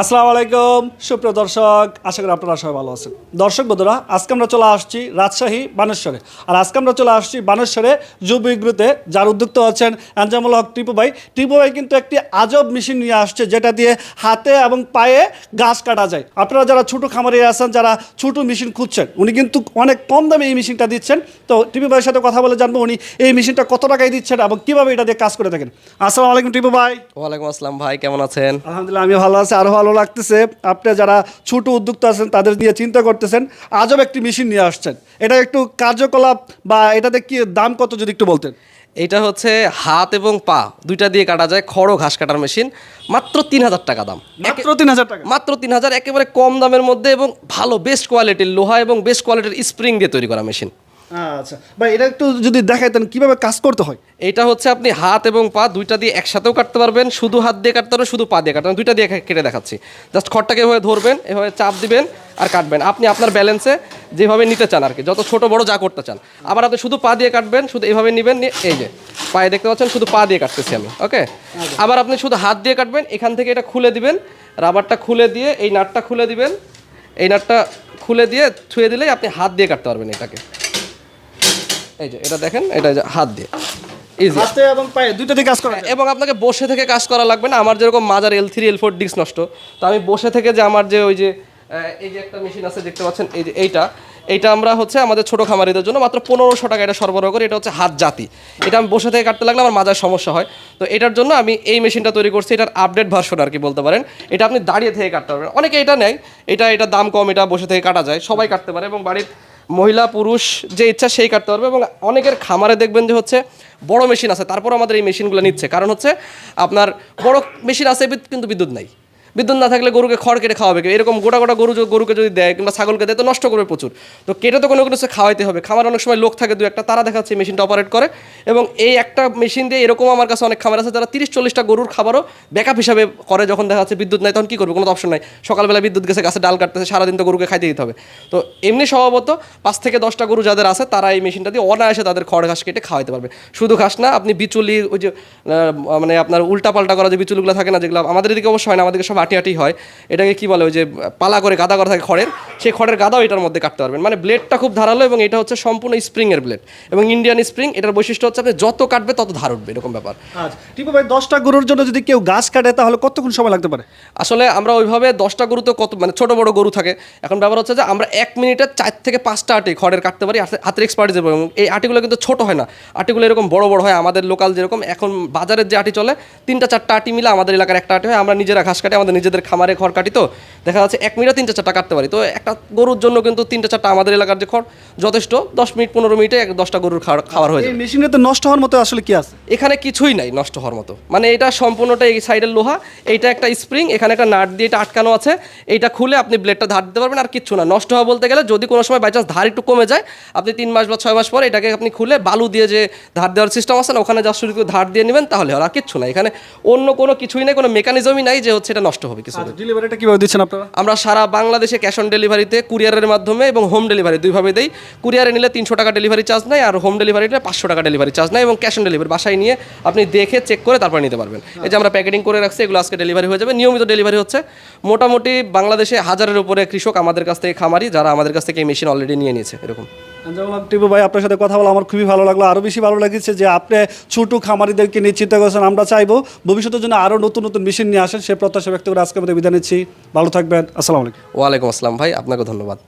আসসালামু আলাইকুম। সুপ্রিয় দর্শক আশা করি আপনারা সবাই ভালো আছেন। দর্শক বন্ধুরা আজকে আমরা চলে আসছি রাজশাহী বানেশ্বরে। আর আজকে আমরা চলে আসছি বানেশ্বরে যুব ইগ্রুতে যার উদ্যোক্তা আছেন আঞ্জামুল হক টিপু ভাই। টিপু ভাই কিন্তু একটি আজব মেশিন নিয়ে আসছে যেটা দিয়ে হাতে এবং পায়ে গাছ কাটা যায়। আপনারা যারা ছোটো খামারে আছেন যারা ছোটো মেশিন খুঁজছেন উনি কিন্তু অনেক কম দামে এই মেশিনটা দিচ্ছেন। তো টিপু ভাইয়ের সাথে কথা বলে জানব উনি এই মেশিনটা কত টাকায় দিচ্ছেন এবং কীভাবে এটা দিয়ে কাজ করে থাকেন। আসসালামু আলাইকুম টিপু ভাই। ওয়ালাইকুম আসসালাম ভাই কেমন আছেন? আলহামদুলিল্লাহ আমি ভালো আছি। আরও ভালো লাগতেছে। আপনি যারা ছোট উদ্যোক্তা আছেন তাদের দিয়ে চিন্তা করতেছেন। আজব একটি মেশিন নিয়ে আসছেন। এটা একটু কার্যকলাপ বা এটাতে কি দাম কত যদি একটু বলতেন? এটা হচ্ছে হাত এবং পা দুইটা দিয়ে কাটা যায় খড় ঘাস কাটার মেশিন। মাত্র তিন হাজার টাকা দাম। মাত্র তিন হাজার টাকা? মাত্র তিন হাজার একেবারে কম দামের মধ্যে এবং ভালো বেস্ট কোয়ালিটির লোহা এবং বেস্ট কোয়ালিটির স্প্রিং দিয়ে তৈরি করা মেশিন। আচ্ছা। ভাই এটা একটু যদি দেখাইতেন কীভাবে কাজ করতে হয়? এটা হচ্ছে আপনি হাত এবং পা দুইটা দিয়ে একসাথেও কাটতে পারবেন শুধু হাত দিয়ে কাটতে পারবেন শুধু পা দিয়ে কাটতে দুইটা দিয়ে কেটে দেখাচ্ছি। জাস্ট খড়টাকে এভাবে ধরবেন এভাবে চাপ দিবেন আর কাটবেন। আপনি আপনার ব্যালেন্সে যেভাবে নিতে চান আর কি যত ছোট বড় যা করতে চান। আবার আপনি শুধু পা দিয়ে কাটবেন শুধু এইভাবে নেবেন এই যে পায়ে দেখতে পাচ্ছেন শুধু পা দিয়ে কাটতেছি আমি ওকে আবার আপনি শুধু হাত দিয়ে কাটবেন এখান থেকে এটা খুলে দিবেন রাবারটা খুলে দিয়ে এই নাটটা খুলে দিবেন এই নাটটা খুলে দিয়ে ছুঁয়ে দিলেই আপনি হাত দিয়ে কাটতে পারবেন এটাকে। এই যে এটা দেখেন এটা যে হাত দিয়ে। ইজি হাতে এবং পায়ে দুইটা দুইটাতে কাজ করা। এবং আপনাকে বসে থেকে কাজ করা লাগবে না আমার যেরকম মাজার L three L four disc নষ্ট তো আমি বসে থেকে যে আমার যে ওই যে এই যে একটা মেশিন আছে দেখতে পাচ্ছেন এই যে এইটা এইটা আমরা হচ্ছে আমাদের ছোট খামারিদের জন্য মাত্র পনেরোশো টাকা এটা সরবরাহ করি এটা হচ্ছে হাত জাতি। এটা আমি বসে থেকে কাটতে লাগলে আমার মাজার সমস্যা হয়। তো এটার জন্য আমি এই মেশিনটা তৈরি করছি এটার আপডেট ভার্সন আর কি বলতে পারেন। এটা আপনি দাঁড়িয়ে থেকে কাটতে পারবেন। অনেকে এটা নেয় এটা এটা দাম কম এটা বসে থেকে কাটা যায় সবাই কাটতে পারে এবং বাড়ির মহিলা, পুরুষ যে ইচ্ছা সেই কাটতে পারবে এবং অনেকের খামারে দেখবেন যে হচ্ছে বড় মেশিন আছে তারপর আমাদের এই মেশিনগুলো নিচ্ছে। কারণ হচ্ছে আপনার বড় মেশিন আছে, কিন্তু বিদ্যুৎ নাই। বিদ্যুৎ না থাকলে গরুকে খড় কেটে খাওয়াবে এরকম গোটা গোটা গরু গরুকে যদি দেয় কিংবা ছাগলকে দেয়, তো নষ্ট করবে প্রচুর। তো কেটে তো কোনো কিছু খাওয়াইতে হবে। খামার অনেক সময় লোক থাকে দু একটা তারা দেখাচ্ছে মেশিনটা অপারেট করে। এবং এই একটা মেশিন দিয়ে এরকম আমার কাছে অনেক খামার আছে, যারা তিরিশ চল্লিশটা গরুর খাবারও ব্যাকআপ হিসাবে করে, যখন দেখা যাচ্ছে বিদ্যুৎ নাই, তখন কী করবে? কোনো অপশন নাই। সকালবেলা বিদ্যুৎ গেছে, গাছে ডাল কাটতেছে, সারাদিন তো গরুকে খাইতে দিতে হবে। তো এমনি স্বভাবত পাঁচ থেকে দশটা গরু যাদের আছে, তারা এই মেশিনটা দিয়ে অনায়াসে তাদের খড় ঘাস কেটে খাওয়াইতে পারবে। শুধু ঘাস না, আপনি বিচুলি, ওই যে মানে আপনার উল্টা পাল্টা করা যে বিচুলিগুলো থাকে না, যেগুলো আমাদের এদিকে অবশ্য হয় না, আমাদেরকে সব আটি আটি হয়। এটাকে কি বলে ওই যে পালা করে গাদা করা থাকে খড়ের? সেই খড়ের গাদাও এটার মধ্যে কাটতে পারবেন। মানে ব্লেডটা খুব ধারালো এবং এটা হচ্ছে সম্পূর্ণ স্প্রিংয়ের ব্লেড এবং ইন্ডিয়ান স্প্রিং এটার বৈশিষ্ট্য হচ্ছে আপনি যত কাটবে তত ধার উঠবে এরকম ব্যাপার। আচ্ছা টিপু ভাই দশটা গরুর জন্য যদি কেউ গাছ কাটে তাহলে কতক্ষণ সময় লাগতে পারে? আসলে আমরা ওইভাবে দশটা গরু তো কত মানে ছোট বড় গরু থাকে। এখন ব্যাপার হচ্ছে যে আমরা এক মিনিটে চার থেকে পাঁচটা আটি খড়ের কাটতে পারি হাতে- হাতের এক্সপার্টিস এবং এই আটিগুলো কিন্তু ছোট হয় না। আটিগুলো এরকম বড় বড় হয় আমাদের লোকাল যেরকম। এখন বাজারের যে আটি চলে তিনটা চারটা আটি মিলে আমাদের এলাকার একটা আটি হয়। আমরা নিজেরা ঘাস কাটি আমাদের নিজেদের খামারে খড় কাটি তো। দেখা যাচ্ছে এক মিনিটে তিনটা চারটা কাটতে পারি। তো একটা গরুর জন্য কিন্তু তিনটা চারটা আমাদের এলাকার যে খড় যথেষ্ট। দশ মিনিট পনেরো মিনিটে এক দশটা গরুর খাওয়ার খাবার হয়ে যায় মেশিনে তো নষ্ট হওয়ার মতো আসলে কি আছে? এখানে কিছুই নাই নষ্ট হওয়ার মতো। মানে এটা সম্পূর্ণটা এই সাইডের লোহা এইটা একটা স্প্রিং এখানে একটা নাট দিয়ে এটা আটকানো আছে। এইটা খুলে আপনি ব্লেডটা ধার দিতে পারবেন আর কিচ্ছু না। নষ্ট হওয়া বলতে গেলে যদি কোনো সময় বাই চান্স ধার একটু কমে যায় আপনি তিন মাস বা ছয় মাস পর এটাকে আপনি খুলে বালু দিয়ে যে ধার দেওয়ার সিস্টেম আছে না ওখানে জাস্ট শুধু ধার দিয়ে নেবেন তাহলে আর কিচ্ছু না। এখানে অন্য কোনো কিছুই নেই কোনো মেকানিজমই নাই যে হচ্ছে এটা নষ্ট হবে কিছু ডেলিভারিটা কীভাবে দিচ্ছেন আপনারা? আমরা সারা বাংলাদেশে ক্যাশ অন ডেলিভারিতে কুরিয়ারের মাধ্যমে এবং হোম ডেলিভারি দুইভাবে দেই। কুরিয়ারে নিলে তিনশো টাকা ডেলিভারি চার্জ নেয় আর হোম ডেলিভারি নিলে পাঁচশো টাকা ডেলিভারি চার্জ নেয় এবং ক্যাশ অন ডেলিভারি বাসায় নিয়ে আপনি দেখে চেক করে তারপরে নিতে পারবেন। এই যে আমরা প্যাকেটিং করে রাখছি এগুলো আজকে ডেলিভারি হয়ে যাবে। নিয়মিত ডেলিভারি হচ্ছে। মোটামুটি বাংলাদেশে হাজারের উপরে কৃষক আমাদের কাছ থেকে খামারি যারা আমাদের কাছ থেকে এই মেশিন অলরেডি নিয়ে নিয়েছে এরকম। টিপু ভাই, আপনার সাথে কথা বলে আমার খুবই ভালো লাগল। আরও বেশি ভালো লাগছে যে আপনি ছোট খামারিদেরকে নিয়ে চিন্তা করছেন, আমরা চাইব ভবিষ্যতের জন্য আরও নতুন নতুন মেশিন নিয়ে আসেন। সে প্রত্যাশা ব্যক্ত করে আজকে আমাদের বিদায় নিচ্ছি। ভালো থাকবেন। আসসালামু আলাইকুম। ওয়ালাইকুম আসসালাম ভাই আপনাকে ধন্যবাদ।